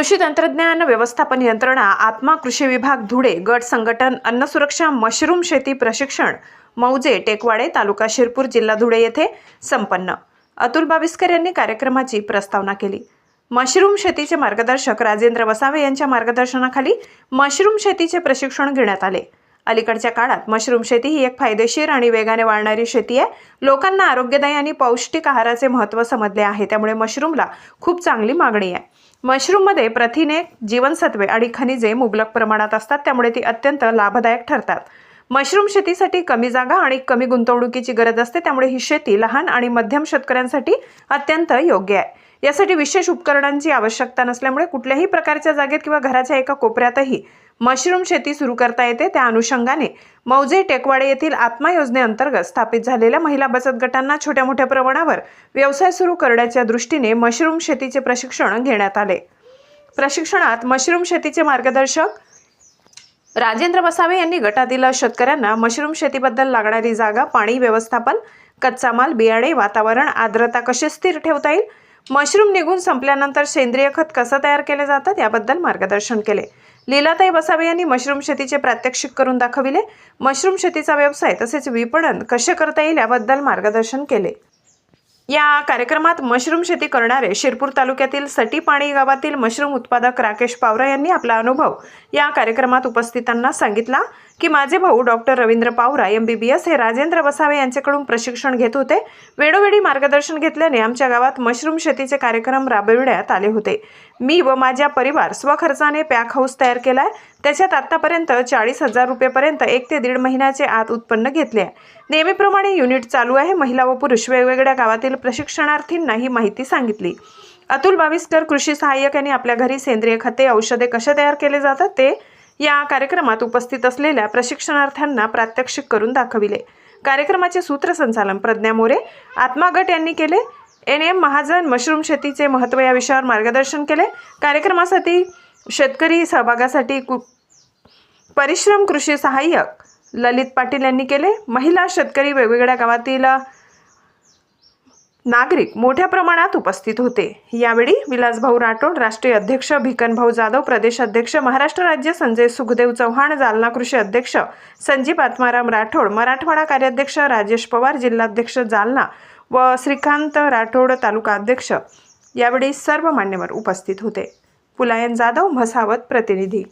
कृषी तंत्रज्ञान व्यवस्थापन यंत्रणा आत्मा कृषी विभाग धुळे गट संघटन अन्न सुरक्षा मशरूम शेती प्रशिक्षण मौजे टेकवाडे तालुका शिरपूर जिल्हा धुळे येथे संपन्न. अतुल बाविस्कर यांनी कार्यक्रमाची प्रस्तावना केली. मशरूम शेतीचे मार्गदर्शक राजेंद्र वसावे यांच्या मार्गदर्शनाखाली मशरूम शेतीचे प्रशिक्षण घेण्यात आले. अलीकडच्या काळात मशरूम शेती ही एक फायदेशीर आणि वेगाने वाढणारी शेती आहे. लोकांना आरोग्यदायी आणि पौष्टिक आहाराचे महत्त्व समजले आहे. त्यामुळे मशरूमला खूप चांगली मागणी आहे. मशरूममध्ये प्रथिने जीवनसत्वे आणि खनिजे मुबलक प्रमाणात असतात. त्यामुळे ती अत्यंत लाभदायक ठरतात. मशरूम शेतीसाठी कमी जागा आणि कमी गुंतवणुकीची गरज असते. त्यामुळे ही शेती लहान आणि मध्यम शेतकऱ्यांसाठी अत्यंत योग्य आहे. यासाठी विशेष उपकरणांची आवश्यकता नसल्यामुळे कुठल्याही प्रकारच्या जागेत किंवा घराच्या एका कोपऱ्यातही मशरूम शेती सुरू करता येते. त्या अनुषंगाने मौजे टेकवाडे येथील आत्मा योजनेअंतर्गत स्थापित झालेल्या महिला बचत गटांना छोट्या मोठ्या प्रमाणावर व्यवसाय सुरू करण्याच्या दृष्टीने मशरूम शेतीचे प्रशिक्षण घेण्यात आले. प्रशिक्षणात मशरूम शेतीचे मार्गदर्शक राजेंद्र बसावे यांनी गटातील शेतकऱ्यांना मशरूम शेतीबद्दल लागणारी जागा पाणी व्यवस्थापन कच्चा माल बियाणे वातावरण आर्द्रता कशी स्थिर ठेवता येईल? मशरूम निघून संपल्यानंतर सेंद्रिय खत कसं तयार केले जातात याबद्दल मार्गदर्शन केले. लीलाताई बसावे यांनी मशरूम शेतीचे प्रात्यक्षिक करून दाखविले. मशरूम शेतीचा व्यवसाय तसेच विपणन कसे करता येईल याबद्दल मार्गदर्शन केले. या कार्यक्रमात मशरूम शेती करणारे शिरपूर तालुक्यातील सटीपाणी गावातील मशरूम उत्पादक राकेश पावरा यांनी आपला अनुभव या कार्यक्रमात उपस्थितांना सांगितला. की माझे भाऊ doctor Ravindra Pawara M B B S हे राजेंद्र वसावे यांच्याकडून प्रशिक्षण घेत होते. वेळोवेळी मार्गदर्शन घेतल्याने आमच्या गावात मशरूम शेतीचे कार्यक्रम राबविण्यात आले होते. मी व माझ्या परिवार स्वखर्चाने पॅक हाऊस तयार केला आहे त्याच्यात आत्तापर्यंत चाळीस हजार रुपयेपर्यंत एक ते दीड महिन्याचे आत उत्पन्न घेतले आहे. नेहमीप्रमाणे युनिट चालू आहे. महिला व पुरुष वेगवेगळ्या गावातील प्रशिक्षणार्थींना ही माहिती सांगितली. अतुल बाविस्कर कृषी सहाय्यक यांनी आपल्या घरी सेंद्रिय खते औषधे कसे तयार केले जातात ते या कार्यक्रमात उपस्थित असलेल्या प्रशिक्षणार्थ्यांना प्रात्यक्षिक करून दाखविले. कार्यक्रमाचे सूत्रसंचालन प्रज्ञा मोरे आत्मागट यांनी केले. एन एम महाजन मशरूम शेतीचे महत्त्व या विषयावर मार्गदर्शन केले. कार्यक्रमासाठी शेतकरी सहभागासाठी कु परिश्रम कृषी सहाय्यक ललित पाटील यांनी केले. महिला शेतकरी वेगवेगळ्या गावातील नागरिक मोठ्या प्रमाणात उपस्थित होते. यावेळी विलासभाऊ राठोड राष्ट्रीय अध्यक्ष भिकनभाऊ जाधव प्रदेश अध्यक्ष महाराष्ट्र राज्य संजय सुखदेव चव्हाण जालना कृषी अध्यक्ष संजीव आत्माराम राठोड मराठवाडा कार्याध्यक्ष राजेश पवार जिल्हाध्यक्ष जालना व श्रीकांत राठोड तालुका अध्यक्ष. यावेळी सर्व मान्यवर उपस्थित होते. पुलायन जाधव म्हसावत प्रतिनिधी.